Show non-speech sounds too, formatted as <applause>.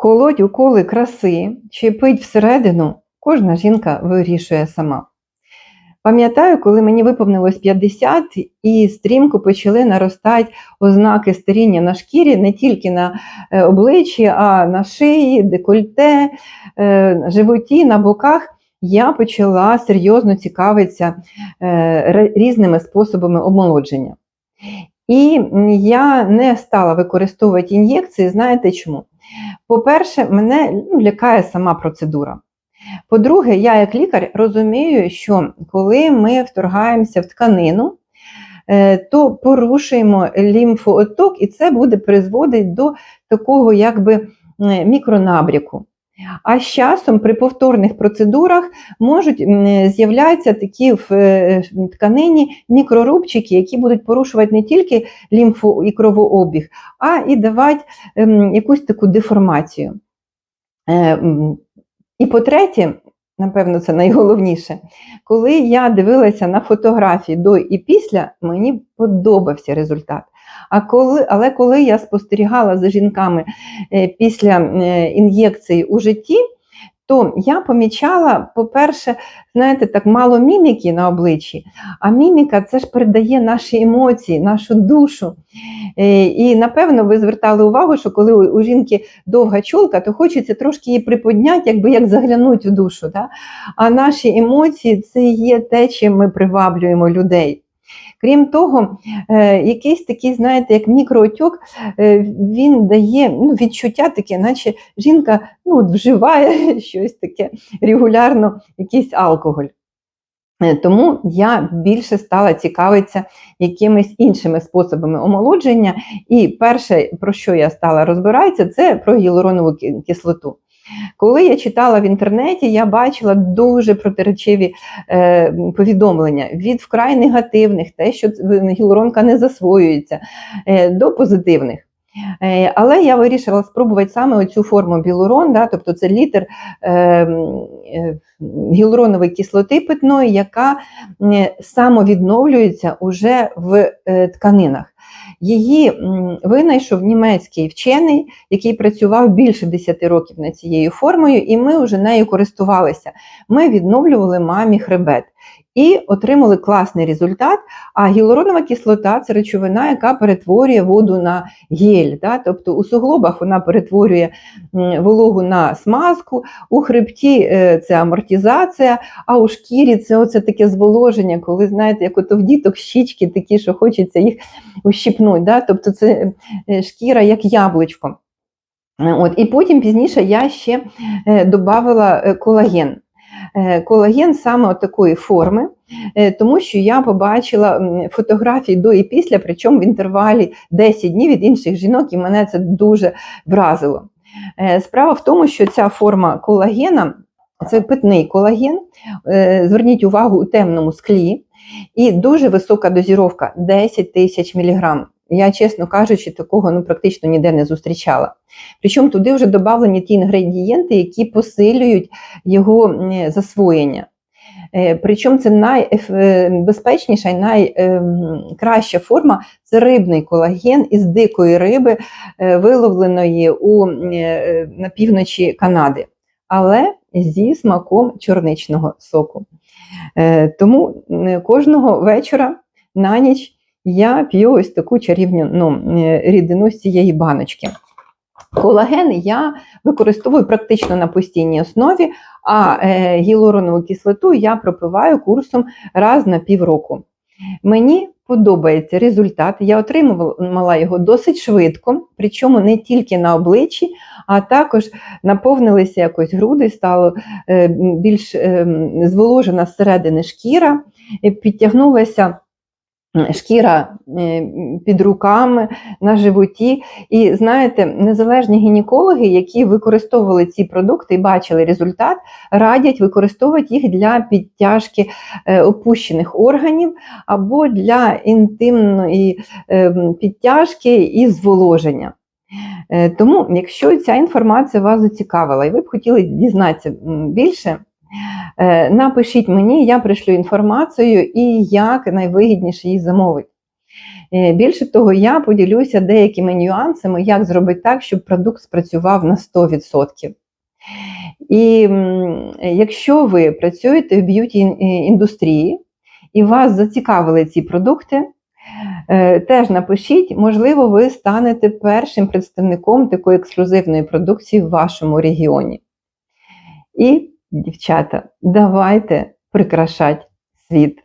Колоть уколи краси чи пить всередину, кожна жінка вирішує сама. Пам'ятаю, коли мені виповнилось 50 і стрімко почали наростати ознаки старіння на шкірі не тільки на е, обличчі, а на шиї, декольте, е, животі, на боках. Я почала серйозно цікавитися е, різними способами омолодження. І я не стала використовувати ін'єкції. Знаєте чому? По-перше, мене ну, лякає сама процедура. По-друге, я як лікар розумію, що коли ми вторгаємося в тканину, е, то порушуємо лімфоотток, і це буде призводити до такого якби мікронабряку. А з часом при повторних процедурах можуть з'являтися такі в е, тканині мікрорубчики, які будуть порушувати не тільки лімфу і кровообіг, а і давати ем, якусь таку деформацію. Е, І по-третє, напевно, це найголовніше, коли я дивилася на фотографії до і після, мені подобався результат. А коли, але коли я спостерігала за жінками е, після е, ін'єкції у житті, то я помічала, по-перше, знаєте, так мало міміки на обличчі, а міміка це ж передає наші емоції, нашу душу. Е, І напевно ви звертали увагу, що коли у жінки довга чолка, то хочеться трошки її приподняти, якби як заглянути в душу. Да? А наші емоції це є те, чим ми приваблюємо людей. Крім того, е, якийсь такий, знаєте, як мікроотьок, е, він дає ну, відчуття таке, наче жінка ну, от вживає <laughs> щось таке регулярно, якийсь алкоголь. Е, Тому я більше стала цікавитися якимись іншими способами омолодження. І перше, про що я стала розбиратися, це про гіалуронову кислоту. Коли я читала в інтернеті, я бачила дуже протиречиві е, повідомлення від вкрай негативних, те, що гіалуронка не засвоюється, е, до позитивних. Е, Але я вирішила спробувати саме оцю форму білурон, да, тобто це літр е, е, гіалуронової кислоти питної, яка е, самовідновлюється уже в е, тканинах. Її винайшов німецький вчений, який працював більше 10 років над цією формою, і ми вже нею користувалися. Ми відновлювали мамі хребет і отримали класний результат. А гіалуронова кислота це речовина, яка перетворює воду на гель. Да? Тобто у суглобах вона перетворює вологу на смазку, у хребті е, це амортизація, а у шкірі це оце таке зволоження, коли знаєте, як ото в діток щічки такі, що хочеться їх ущипнути. Да? Тобто це е, шкіра як яблучко. От, і потім пізніше я ще е, додавала колаген. Е, Колаген саме от такої форми, тому що я побачила фотографії до і після, причому в інтервалі 10 днів від інших жінок, і мене це дуже вразило. Справа в тому, що ця форма колагена це питний колаген. Зверніть увагу у темному склі, і дуже висока дозіровка 10 тисяч міліграм. Я, чесно кажучи, такого ну, практично ніде не зустрічала. Причому туди вже додавлені ті інгредієнти, які посилюють його засвоєння. Е, Причому це найбезпечніша і найкраща форма це рибний колаген із дикої риби, е, виловленої у, е, на півночі Канади, але зі смаком чорничного соку. Е, Тому кожного вечора на ніч я п'ю ось таку чарівну ну, е, рідину з цієї баночки. Колаген я використовую практично на постійній основі, а е, гіалуронову кислоту я пропиваю курсом раз на півроку. Мені подобається результат. Я отримувала його досить швидко, причому не тільки на обличчі, а також наповнилися якось груди, стало е, більш е, зволожена зсередини шкіра, підтягнулася шкіра е, під руками, на животі. І знаєте, незалежні гінекологи, які використовували ці продукти і бачили результат, радять використовувати їх для підтяжки е, опущених органів або для інтимної е, підтяжки і зволоження. Тому, якщо ця інформація вас зацікавила і ви б хотіли дізнатися більше, напишіть мені, я пришлю інформацію і як найвигідніше її замовити. Е, Більше того, я поділюся деякими нюансами, як зробити так, щоб продукт спрацював на 100%. І якщо ви працюєте в б'юті індустрії і вас зацікавили ці продукти, е, теж напишіть, можливо, ви станете першим представником такої ексклюзивної продукції в вашому регіоні. І, дівчата, давайте прикрашати світ.